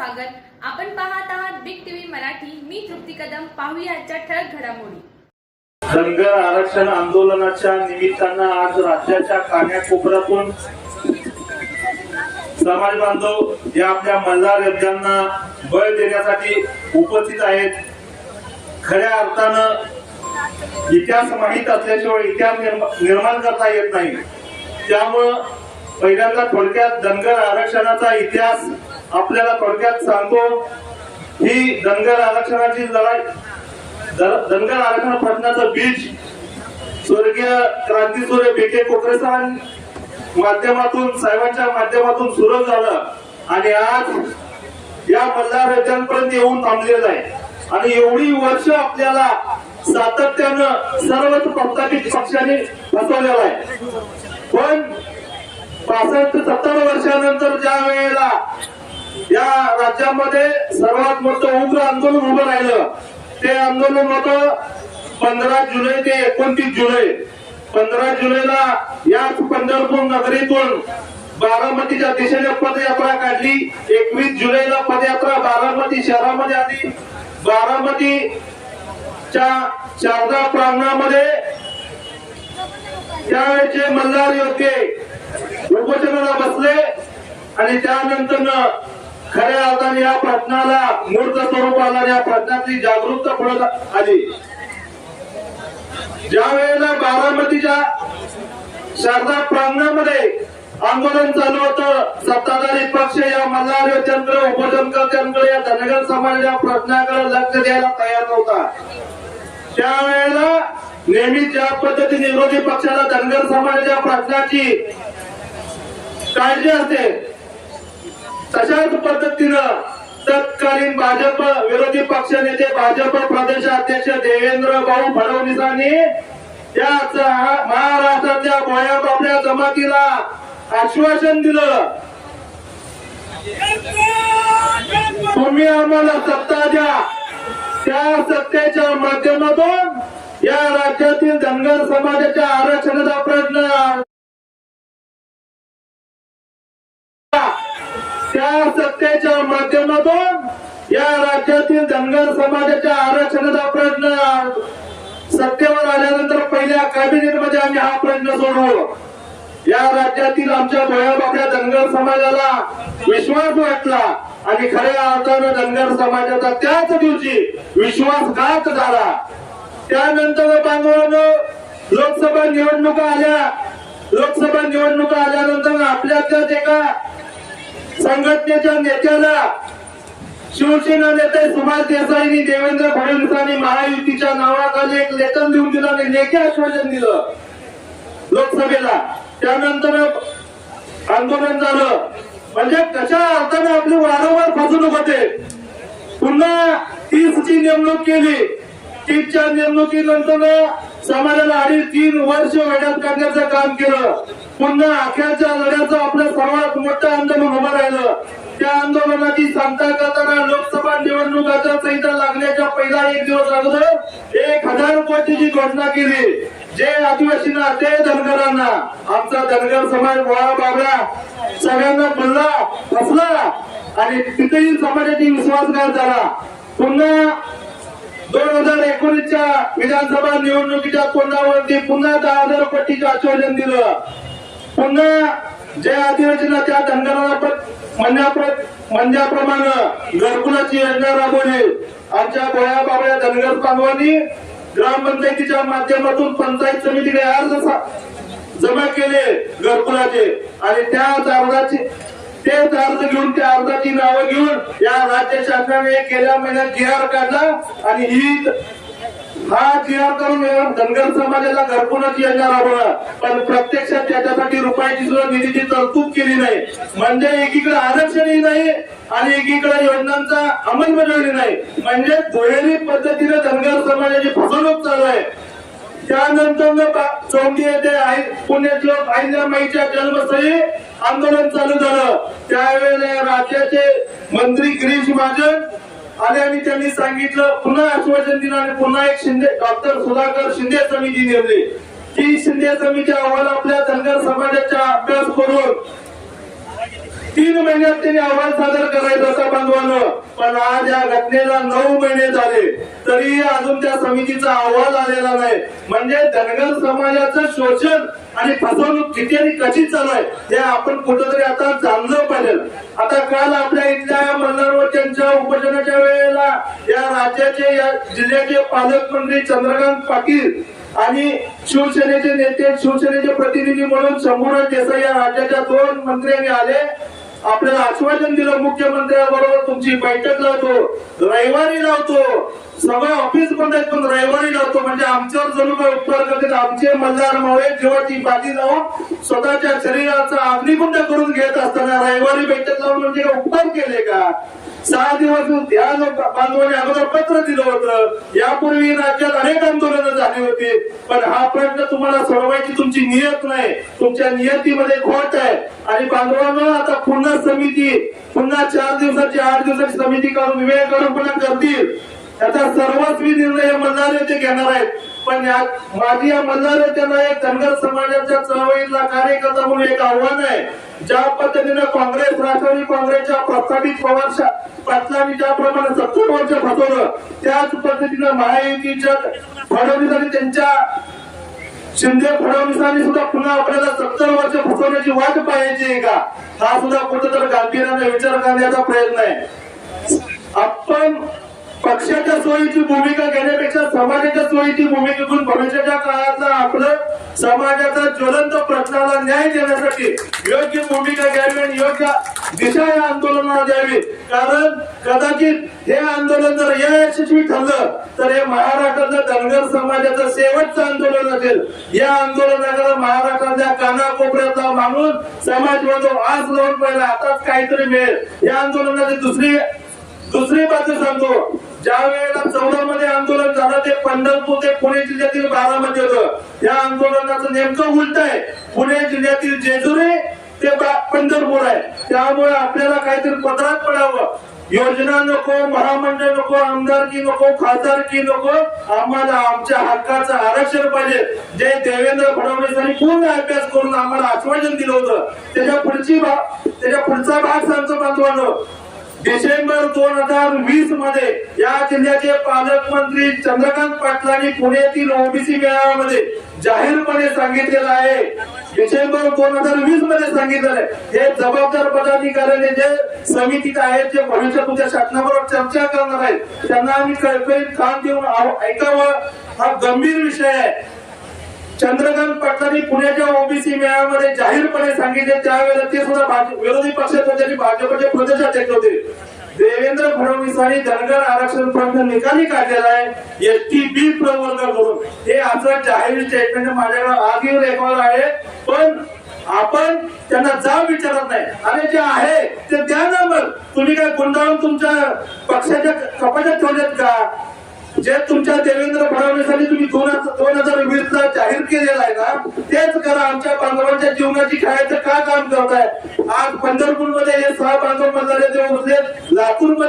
स्वागत. आपण पाहत आहात बिग टीव्ही मराठी. मी तृप्ती कदम. पाहूया आजच्या ठळक घडामोडी. धनगर आरक्षण आंदोलनाच्या निमित्तानं आज राज्याच्या कान्याकोपऱ्यातून समाज बांधव या आपल्या मल्हार योद्ध्यांना बळ देण्यासाठी उपस्थित आहेत. खऱ्या अर्थानं इतिहास माहीत असल्याशिवाय इतिहास निर्माण करता येत नाही. त्यामुळं पहिल्यांदा थोडक्यात धनगर आरक्षणाचा इतिहास आपल्याला थोडक्यात सांगतो ही धनगर आरक्षणाची लढाई धनगर आरक्षण प्रश्नाचं बीज स्वर्गीय क्रांतीसूर्य बी के माध्यमातून साहेबांच्या माध्यमातून सुरू झालं आणि आज या मल्हार राज्यांपर्यंत येऊन थांबलेलं आहे. आणि एवढी वर्ष आपल्याला सातत्यानं सर्वच प्रस्थापित पक्षाने फसवलेला आहे. पण पासष्ट सत्तर वर्षानंतर ज्या वेळेला या राज्यामध्ये सर्वात मोठं उग्र आंदोलन उभं राहिलं. ते आंदोलन होतं पंधरा जुलै ते एकोणतीस जुलै. पंधरा जुलैला याच पंढरपूर नगरीतून बारामतीच्या दिशेने पदयात्रा काढली. एकवीस जुलैला पदयात्रा बारामती शहरामध्ये आली. बारामतीच्या शारदा प्रांगणामध्ये त्यावेळेचे मल्हार योद्धे उपोषणाला बसले आणि त्यानंतर खऱ्या अर्थाने या प्रश्नाला मूर्त स्वरूपाला या प्रश्नाची जागरूकता पुढे आली. ज्या वेळेला बारामतीच्या शारदा प्रांगणामध्ये आंदोलन चालू होतं सत्ताधारी पक्ष या मल्हार योद्ध्यांकडे उपोषणकर्त्यांकडे या धनगर समाजाच्या प्रश्नाकडे लक्ष द्यायला तयार नव्हता. त्यावेळेला नेहमी ज्या पद्धतीने विरोधी पक्षाला धनगर समाजाच्या प्रश्नाची काळजी असते तशाच पद्धतीनं तत्कालीन भाजप विरोधी पक्ष नेते भाजप प्रदेशाध्यक्ष देवेंद्र भाऊ फडणवीसांनी याच महाराष्ट्रातल्या भोया बापड्या जमातीला आश्वासन दिलं. तुम्ही आम्हाला सत्ता द्या. त्या सत्तेच्या माध्यमातून या राज्यातील धनगर समाजाच्या आरक्षणाचा प्रश्न त्या सत्तेच्या माध्यमातून या राज्यातील धनगर समाजाच्या आरक्षणाचा प्रश्न सत्तेवर आल्यानंतर पहिल्या कॅबिनेटमध्ये आम्ही हा प्रश्न सोडवू. या राज्यातील आमच्या भोयाबापड्या धनगर समाजाला विश्वास वाटला आणि खऱ्या अर्थानं धनगर समाजाचा त्याच दिवशी विश्वासघात झाला. त्यानंतर बांधवानं लोकसभा निवडणुका आल्या. लोकसभा निवडणुका आल्यानंतर आपल्यातल्याच एका संघटनेच्या नेत्याला शिवसेना नेते सुभाष देसाईनी देवेंद्र फडणवीसांनी महायुतीच्या नावाखाली एक लेखन लिहून दिलं आणि लेखी आश्वासन दिलं लोकसभेला. त्यानंतर आंदोलन झालं. म्हणजे कशा अर्थाने आपली वारंवार फसवणूक होते? पुन्हा तीसची नेमणूक केली. तीसच्या नेमणुकीनंतर समाजाला अडीच तीन वर्ष वेड्यात करण्याचं काम केलं. पुन्हा अखेरच्या लढ्याचं आपलं सर्वात मोठं आंदोलन उभं राहिलं. त्या आंदोलनाची सांगता करताना लोकसभा निवडणुकाच्या संहिता लागण्याच्या पहिला एक दिवस अगोदर एक हजार कोटीची घोषणा केली. जे आदिवासींना ते धनगरांना आमचा धनगर समाज गोळा बाबरा सगळ्यांना बोलला फसला आणि तिथेही समाजाची विश्वासघात झाला. पुन्हा दोन हजार एकोणीसच्या विधानसभा निवडणुकीच्या तोंडावरती पुन्हा दहा हजार कोटीचं आश्वासन दिलं. पुन्हा जे आदिवासींना त्या धनगरांना म्हणण्याप्रमाणे घरकुलाची योजना राबवली. आमच्या गोळ्या बाबळ्या धनगर बांधवांनी ग्रामपंचायतीच्या माध्यमातून पंचायत समितीने अर्ज जमा केले घरकुलाचे. आणि त्याच अर्जाची तेच अर्ज घेऊन त्या अर्जाची नावं घेऊन या राज्य शासनाने गेल्या महिन्यात जी आर काढला. आणि ही हा जी आर करून धनगर समाजाला घरकुलाची योजना राबवला. पण प्रत्येक रुपयाची सुद्धा निधीची तरतूद केली नाही. म्हणजे एकीकडे आरक्षणही नाही आणि एकीकडे योजनांचा अंमलबजावणी नाही. म्हणजे दुहेरी पद्धतीने धनगर समाजाची फसवणूक चालू आहे. त्यानंतर चौथी येथे आई- पुण्यश्लोक अहिल्यामाईच्या जन्मस्थळी आंदोलन चालू झालं. त्यावेळेला राज्याचे मंत्री गिरीश महाजन आले आणि त्यांनी सांगितलं पुन्हा आश्वासन दिलं आणि पुन्हा एक शिंदे डॉक्टर सुधाकर शिंदे समिती नेमली. ती शिंदे समिती अहवाल आपल्या धनगर समाजाचा अभ्यास करून तीन महिन्यात त्यांनी अहवाल सादर करायचा होता बांधवानं. पण आज या घटनेला नऊ महिने झाले. तरी अजून त्या समितीचा अहवाल आलेला नाही. म्हणजे धनगर समाजाचं शोषण आणि फसवणूक किती आणि कशी चालू आहे हे आपण कुठंतरी आता जाणलं पाहिजे. आता काल आपल्या इथल्या मल्हारवरच्या उपोषणाच्या वेळेला या राज्याचे या जिल्ह्याचे पालकमंत्री चंद्रकांत पाटील आणि शिवसेनेचे नेते शिवसेनेचे प्रतिनिधी म्हणून शंभूराज देसाई या राज्याच्या दोन मंत्र्यांनी आले. आपल्याला आश्वासन दिलं मुख्यमंत्र्यांबरोबर तुमची बैठक लावतो रविवारी लावतो. सगळं ऑफिस बंद आहेत पण रविवारी लावतो. म्हणजे आमच्यावर जणू काय उपकार करतात? आमचे मल्हार मावळे जीवाची बाजी लावून स्वतःच्या शरीराचा अग्निकुंड करून घेत असताना रविवारी बैठक लावून म्हणजे काय उपकार केले का? सहा दिवस या लोक बांधवांनी अगोदर पत्र दिलं होतं. यापूर्वी राज्यात अनेक आंदोलनं झाली होती. पण हा प्रश्न तुम्हाला सोडवायची तुमची नियत नाही. तुमच्या नियतीमध्ये खोट आहे. आणि बांधवांना आता पुन्हा पुन्हा समिती पुन्हा चार दिवसाची आठ दिवसाची समिती करून वेळ काढून पुन्हा करतील. त्याचा सर्वस्वी निर्णय मल्हार ते घेणार आहेत. पण या माझी या मल्हार त्यांना एक धनगर समाजाच्या चळवळीतला कार्यकर्ता म्हणून एक आव्हान आहे. ज्या पद्धतीने काँग्रेस राष्ट्रवादी काँग्रेसच्या प्रस्थापित पवार पाटलांनी ज्याप्रमाणे सत्तर वर्ष फसवलं त्याच पद्धतीनं महायुतीच्या फडणवीस आणि त्यांच्या शिंदे फडणवीसांनी सुद्धा पुन्हा आपल्याला सत्तर वर्ष फुटवण्याची वाट पाहायची आहे का? हा सुद्धा कुठेतरी गांभीर्याने विचार करण्याचा प्रयत्न आहे. आपण पक्षाच्या सोयीची भूमिका घेण्यापेक्षा समाजाच्या सोयीची भूमिका घेऊन भविष्याच्या काळातला आपलं समाजाचा ज्वलंत प्रश्नाला न्याय देण्यासाठी योग्य भूमिका घ्यावी आणि योग्य दिशा या आंदोलनाला द्यावी. कारण कदाचित हे आंदोलन जर यशस्वी ठरलं तर हे महाराष्ट्रातलं धनगर समाजाचं शेवटचं आंदोलन असेल. या आंदोलनाकडे महाराष्ट्राच्या कानाकोपऱ्याचा माणूस समाज बांधव आज लावून पहिला आताच काहीतरी मिळेल. या आंदोलनाची दुसरी दुसरी बाजू सांगतो. ज्या वेळेला चौदा मध्ये आंदोलन झालं ते पंढरपूर ते पुणे जिल्ह्यातील बारामध्ये होतं. या आंदोलनाचं नेमकं उलट आहे. पुणे जिल्ह्यातील जेजुरी ते पंढरपूर आहे. त्यामुळे आपल्याला काहीतरी पत्रात पडावं. योजना नको महामंडळ नको आमदारकी नको खासदारकी नको. आम्हाला आमच्या हक्काचं आरक्षण पाहिजे. जे देवेंद्र फडणवीसांनी पूर्ण अभ्यास करून आम्हाला आश्वासन दिलं होतं. त्याच्या पुढची भा- त्याच्या पुढचा भाग सांगतो बांधवांनो डिसेंबर दोन हजार वीसमध्ये या जिल्ह्याचे पालकमंत्री चंद्रकांत पाटलांनी पुण्यातील ओबीसी मेळाव्यामध्ये जाहीरपणे सांगितलेलं आहे. डिसेंबर दोन हजार वीसमध्ये सांगितलेलं आहे. हे जबाबदार पदाधिकाऱ्याने जे समितीत आहेत जे भविष्यात तुमच्या शासनाबरोबर चर्चा करणार आहेत त्यांना आम्ही कळकळीत कान देऊन ऐकावं. हा गंभीर विषय आहे. चंद्रकांत पाटलांनी पुण्याच्या ओबीसी मेळाव्यामध्ये जाहीरपणे सांगितले. त्यावेळेला ते सुद्धा विरोधी पक्षात होते भाजपचे प्रदेशाध्यक्ष होते. देवेंद्र फडणवीसांनी धनगर आरक्षण प्रश्न निकाली काढलेला आहे. एसटी बी प्रवर्ग करून हे असं जाहीर स्टेटमेंट माझ्याकडे आधी रेकॉर्ड आहे. पण आपण त्यांना जाब विचारत नाही. आणि जे आहे ते द्या ना मग. तुम्ही काय गुंडाळून तुमच्या पक्षाच्या कपाट्यात ठेवलेत का? जे तुमच्या देवेंद्र फडणवीसांनी तुम्ही दोन हजार दोन हजार वीस ला जाहीर केलेला आहे ना तेच करा. आमच्या बांधवांच्या जीवनाची खेळायचं का काम करताय? आज पंढरपूरमध्ये हे सहा बांधव मतदाराचे उरले लातूरमध्ये